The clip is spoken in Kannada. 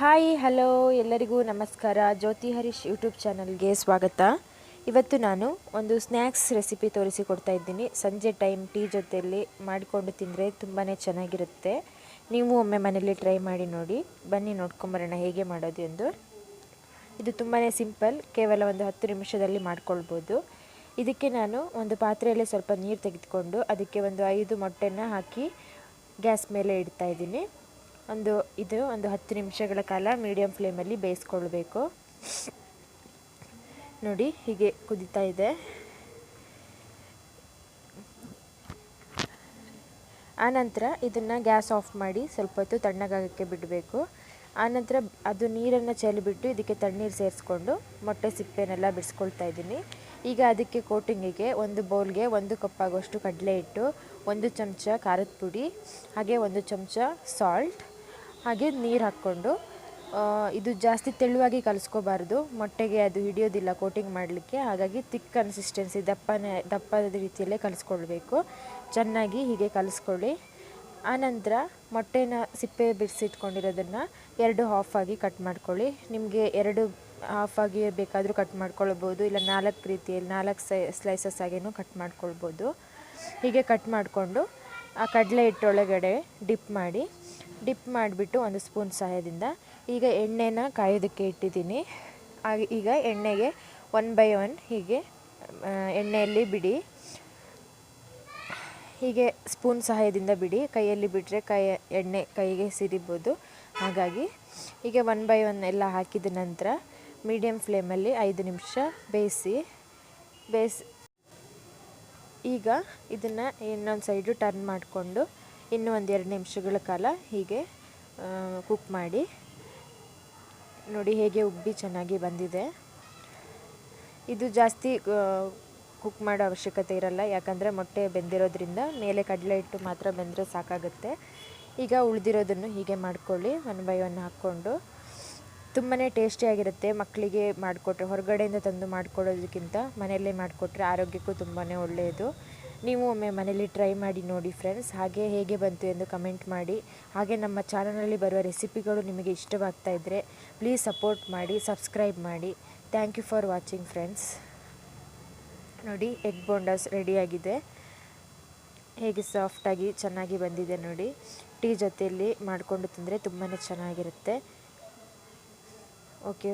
ಹಾಯ್ ಹಲೋ ಎಲ್ಲರಿಗೂ ನಮಸ್ಕಾರ. ಜ್ಯೋತಿ ಹರೀಶ್ ಯೂಟ್ಯೂಬ್ ಚಾನಲ್ಗೆ ಸ್ವಾಗತ. ಇವತ್ತು ನಾನು ಒಂದು ಸ್ನ್ಯಾಕ್ಸ್ ರೆಸಿಪಿ ತೋರಿಸಿಕೊಡ್ತಾ ಇದ್ದೀನಿ. ಸಂಜೆ ಟೈಮ್ ಟೀ ಜೊತೆಯಲ್ಲಿ ಮಾಡಿಕೊಂಡು ತಿಂದರೆ ತುಂಬಾ ಚೆನ್ನಾಗಿರುತ್ತೆ. ನೀವು ಒಮ್ಮೆ ಮನೇಲಿ ಟ್ರೈ ಮಾಡಿ ನೋಡಿ. ಬನ್ನಿ, ನೋಡ್ಕೊಂಬರೋಣ ಹೇಗೆ ಮಾಡೋದು ಎಂದು. ಇದು ತುಂಬಾ ಸಿಂಪಲ್ ಕೇವಲ ಒಂದು ಹತ್ತು ನಿಮಿಷದಲ್ಲಿ ಮಾಡ್ಕೊಳ್ಬೋದು. ಇದಕ್ಕೆ ನಾನು ಒಂದು ಪಾತ್ರೆಯಲ್ಲಿ ಸ್ವಲ್ಪ ನೀರು ತೆಗೆದುಕೊಂಡು ಅದಕ್ಕೆ ಒಂದು ಐದು ಮೊಟ್ಟೆನ ಹಾಕಿ ಗ್ಯಾಸ್ ಮೇಲೆ ಇಡ್ತಾ ಇದ್ದೀನಿ. ಒಂದು ಇದು, ಒಂದು ಹತ್ತು ನಿಮಿಷಗಳ ಕಾಲ ಮೀಡಿಯಮ್ ಫ್ಲೇಮಲ್ಲಿ ಬೇಯಿಸ್ಕೊಳ್ಬೇಕು. ನೋಡಿ, ಹೀಗೆ ಕುದೀತಾ ಇದೆ. ಆನಂತರ ಇದನ್ನು ಗ್ಯಾಸ್ ಆಫ್ ಮಾಡಿ ಸ್ವಲ್ಪ ಹೊತ್ತು ತಣ್ಣಗಾಗಕ್ಕೆ ಬಿಡಬೇಕು. ಆನಂತರ ಅದು ನೀರನ್ನು ಚೆಲ್ಲಿಬಿಟ್ಟು ಇದಕ್ಕೆ ತಣ್ಣೀರು ಸೇರಿಸ್ಕೊಂಡು ಮೊಟ್ಟೆ ಸಿಪ್ಪೆನೆಲ್ಲ ಬಿಡಿಸ್ಕೊಳ್ತಾ ಇದ್ದೀನಿ. ಈಗ ಅದಕ್ಕೆ ಕೋಟಿಂಗಿಗೆ ಒಂದು ಬೌಲ್ಗೆ ಒಂದು ಕಪ್ಪಾಗುವಷ್ಟು ಕಡಲೆ ಹಿಟ್ಟು, ಒಂದು ಚಮಚ ಖಾರದ ಪುಡಿ, ಹಾಗೆ ಒಂದು ಚಮಚ ಸಾಲ್ಟ್ ಹಾಗೆ ನೀರು ಹಾಕ್ಕೊಂಡು ಇದು ಜಾಸ್ತಿ ತೆಳುವಾಗಿ ಕಲಿಸ್ಕೋಬಾರ್ದು. ಮೊಟ್ಟೆಗೆ ಅದು ಹಿಡಿಯೋದಿಲ್ಲ ಕೋಟಿಂಗ್ ಮಾಡಲಿಕ್ಕೆ. ಹಾಗಾಗಿ ತಿಕ್ ಕನ್ಸಿಸ್ಟೆನ್ಸಿ ದಪ್ಪನೇ, ದಪ್ಪದ ರೀತಿಯಲ್ಲೇ ಕಲಿಸ್ಕೊಳ್ಬೇಕು. ಚೆನ್ನಾಗಿ ಹೀಗೆ ಕಲಿಸ್ಕೊಳ್ಳಿ. ಆನಂತರ ಮೊಟ್ಟೆನ ಸಿಪ್ಪೆ ಬಿಡಿಸಿಟ್ಕೊಂಡಿರೋದನ್ನು ಎರಡು ಹಾಫ್ ಆಗಿ ಕಟ್ ಮಾಡ್ಕೊಳ್ಳಿ. ನಿಮಗೆ ಎರಡು ಹಾಫಾಗಿ ಬೇಕಾದರೂ ಕಟ್ ಮಾಡ್ಕೊಳ್ಬೋದು. ಇಲ್ಲ ನಾಲ್ಕು ರೀತಿಯಲ್ಲಿ, ನಾಲ್ಕು ಸೈ ಸ್ಲೈಸಸ್ ಆಗೇನೂ ಕಟ್ ಮಾಡ್ಕೊಳ್ಬೋದು. ಹೀಗೆ ಕಟ್ ಮಾಡಿಕೊಂಡು, ಆ ಕಡಲೆ ಹಿಟ್ಟೊಳಗಡೆ ಡಿಪ್ ಮಾಡಿ ಡಿಪ್ ಮಾಡಿಬಿಟ್ಟು ಒಂದು ಸ್ಪೂನ್ ಸಹಾಯದಿಂದ ಈಗ ಎಣ್ಣೆನ ಕಾಯೋದಕ್ಕೆ ಇಟ್ಟಿದ್ದೀನಿ. ಆಗ ಈಗ ಎಣ್ಣೆಗೆ ಒನ್ ಬೈ ಒನ್ ಹೀಗೆ ಎಣ್ಣೆಯಲ್ಲಿ ಬಿಡಿ. ಹೀಗೆ ಸ್ಪೂನ್ ಸಹಾಯದಿಂದ ಬಿಡಿ. ಕೈಯಲ್ಲಿ ಬಿಟ್ಟರೆ ಕೈ, ಎಣ್ಣೆ ಕೈಗೆ ಸಿರಿಬೋದು. ಹಾಗಾಗಿ ಹೀಗೆ ಒನ್ ಬೈ ಒನ್ ಎಲ್ಲ ಹಾಕಿದ ನಂತರ ಮೀಡಿಯಮ್ ಫ್ಲೇಮಲ್ಲಿ ಐದು ನಿಮಿಷ ಬೇಯಿಸಿ ಬೇಯಿಸಿ ಈಗ ಇದನ್ನು ಇನ್ನೊಂದು ಸೈಡು ಟರ್ನ್ ಮಾಡಿಕೊಂಡು ಇನ್ನೂ ಒಂದು ಎರಡು ನಿಮಿಷಗಳ ಕಾಲ ಹೀಗೆ ಕುಕ್ ಮಾಡಿ. ನೋಡಿ ಹೇಗೆ ಉಬ್ಬಿ ಚೆನ್ನಾಗಿ ಬಂದಿದೆ. ಇದು ಜಾಸ್ತಿ ಕುಕ್ ಮಾಡೋ ಅವಶ್ಯಕತೆ ಇರಲ್ಲ. ಯಾಕಂದರೆ ಮೊಟ್ಟೆ ಬೆಂದಿರೋದ್ರಿಂದ ಮೇಲೆ ಕಡಲೆ ಹಿಟ್ಟು ಮಾತ್ರ ಬೆಂದರೆ ಸಾಕಾಗುತ್ತೆ. ಈಗ ಉಳಿದಿರೋದನ್ನು ಹೀಗೆ ಮಾಡ್ಕೊಳ್ಳಿ ಒನ್ ಬೈ ಒನ್ ಹಾಕ್ಕೊಂಡು. ತುಂಬಾ ಟೇಸ್ಟಿಯಾಗಿರುತ್ತೆ ಮಕ್ಕಳಿಗೆ ಮಾಡಿಕೊಟ್ರೆ, ಹೊರಗಡೆಯಿಂದ ತಂದು ಮಾಡಿಕೊಡೋದಕ್ಕಿಂತ ಮನೆಯಲ್ಲೇ ಮಾಡಿಕೊಟ್ರೆ ಆರೋಗ್ಯಕ್ಕೂ ತುಂಬಾ ಒಳ್ಳೆಯದು. ನೀವು ಒಮ್ಮೆ ಮನೇಲಿ ಟ್ರೈ ಮಾಡಿ ನೋಡಿ ಫ್ರೆಂಡ್ಸ್ ಹಾಗೆ ಹೇಗೆ ಬಂತು ಎಂದು ಕಮೆಂಟ್ ಮಾಡಿ. ಹಾಗೆ ನಮ್ಮ ಚಾನಲಲ್ಲಿ ಬರುವ ರೆಸಿಪಿಗಳು ನಿಮಗೆ ಇಷ್ಟವಾಗ್ತಾ ಇದ್ದರೆ ಪ್ಲೀಸ್ ಸಪೋರ್ಟ್ ಮಾಡಿ ಸಬ್ಸ್ಕ್ರೈಬ್ ಮಾಡಿ. Thank you for watching friends ನೋಡಿ ಎಗ್ ಬೋಂಡಾಸ್ ರೆಡಿಯಾಗಿದೆ ಹೇಗೆ ಸಾಫ್ಟಾಗಿ ಚೆನ್ನಾಗಿ ಬಂದಿದೆ ನೋಡಿ. ಟೀ ಜೊತೆಯಲ್ಲಿ ಮಾಡಿಕೊಂಡು ತಿಂದರೆ ತುಂಬಾ ಚೆನ್ನಾಗಿರುತ್ತೆ. ಓಕೆ